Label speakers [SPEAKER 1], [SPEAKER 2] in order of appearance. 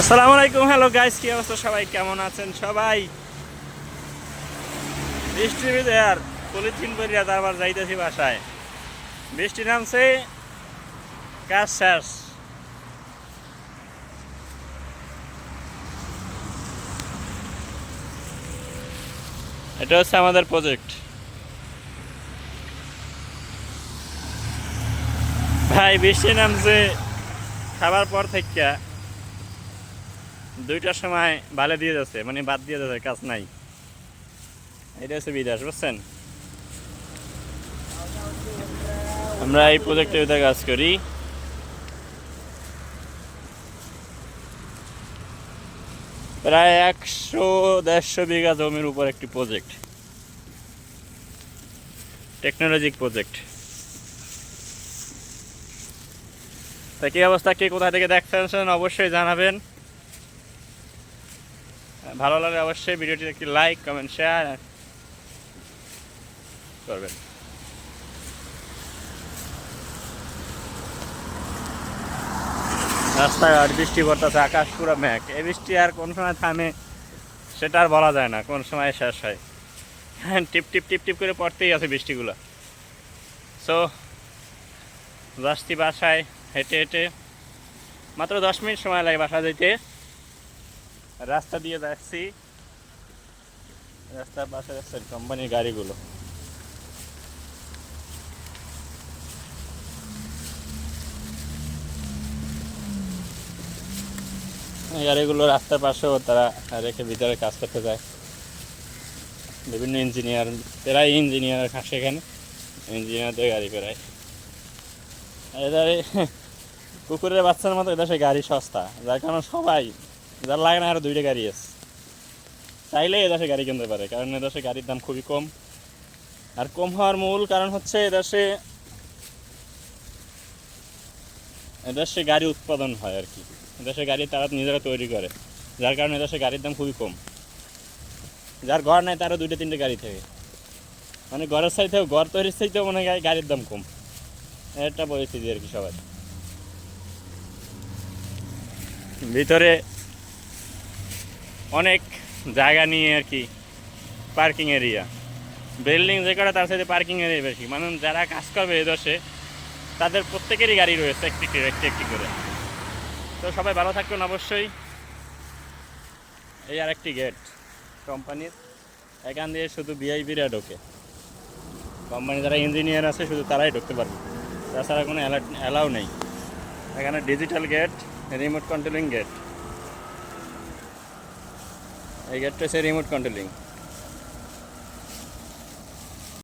[SPEAKER 1] আসসালামু আলাইকুম, hello guys কি অবস্থা? সবাই কেমন আছেন? সবাই? ভিতরে আর পলিথিন পরিয়া তারপর যাইতেছি বাসায়। বৃষ্টি নামছে, কাজ শেষ। এটা হচ্ছে আমাদের প্রজেক্ট ভাই, বৃষ্টি নামছে, খাবার পর থেকে দুইটার সময় ভালে দিয়ে যাচ্ছে মানে বাদ দিয়ে যাচ্ছে, কাজ নাই। এটা হচ্ছে বিদাস বুঝছেন? আমরা এই প্রজেক্টের ভিতরে কাজ করি। প্রায় একশো, দেড়শো বিঘা জমির উপর একটি প্রজেক্ট টেকনোলজিক প্রজেক্ট তা কি অবস্থা? কে কোথা থেকে দেখতেছেন অবশ্যই জানাবেন। ভালো লাগলে অবশ্যই ভিডিওটি একটি লাইক কমেন্ট শেয়ার করবেন। রাস্তাঘাট বৃষ্টি পড়তেছে, আকাশ পুরো ম্যাক এই বৃষ্টি আর কোন সময় থামে সেটা আর বলা যায় না, কোন সময় শেষ হয়। হ্যাঁ টিপ টিপ টিপ টিপ করে পড়তেই আছে বৃষ্টিগুলো। সো যাচ্ছি বাসায়, হেঁটে হেঁটে। মাত্র দশ মিনিট সময় লাগে বাসা যেতে। রাস্তা দিয়ে যাচ্ছি। রাস্তার পাশে যাচ্ছেন কোম্পানির গাড়িগুলো। গাড়িগুলো রাস্তার পাশেও তারা রেখে ভিতরে কাজ করতে যায়। বিভিন্ন ইঞ্জিনিয়ার প্রায় ইঞ্জিনিয়ার আসে এখানে। ইঞ্জিনিয়ারদের গাড়ি প্রায়। এদের কুকুরের বাচ্চার মতো এদেশে গাড়ি সস্তা। যার কারণে সবাই যার লাগে না আরও দুইটা গাড়ি আছে। চাইলে এদেশে গাড়ি কিনতে পারে, কারণ এদেশে গাড়ির দাম খুবই কম। আর কম হওয়ার মূল কারণ হচ্ছে এদেশে এদেশে গাড়ি উৎপাদন হয় আর কি। এদেশে গাড়ি তারা নিজেরা তৈরি করে, যার কারণে এদেশে গাড়ির দাম খুবই কম। যার ঘর নাই, তারও দুইটা, তিনটে গাড়ি থাকে। মানে ঘরের সাইতেও ঘর তৈরির সাইতেও মনে হয় গাড়ির দাম কম। একটা পরিস্থিতি আর কি সবাই ভিতরে অনেক জায়গা নিয়ে আর কি পার্কিং এরিয়া বিল্ডিং যে কটা, তার সাথে পার্কিং এরিয়া বেশি। মানে যারা কাজ করবে এই দশে, তাদের প্রত্যেকেরই গাড়ি রয়েছে একটি করে, একটি একটি করে। তো সবাই ভালো থাকবেন অবশ্যই। এই আর একটি গেট কোম্পানির এখান দিয়ে শুধু ভিআইপিরা ঢোকে। কোম্পানি যারা ইঞ্জিনিয়ার আছে, শুধু তারাই ঢুকতে পারবে। তাছাড়া কোনো অ্যালাউ নেই। এখানে digital gate remote controlling gate এই গেটটা হচ্ছে রিমোট কন্ট্রোলিং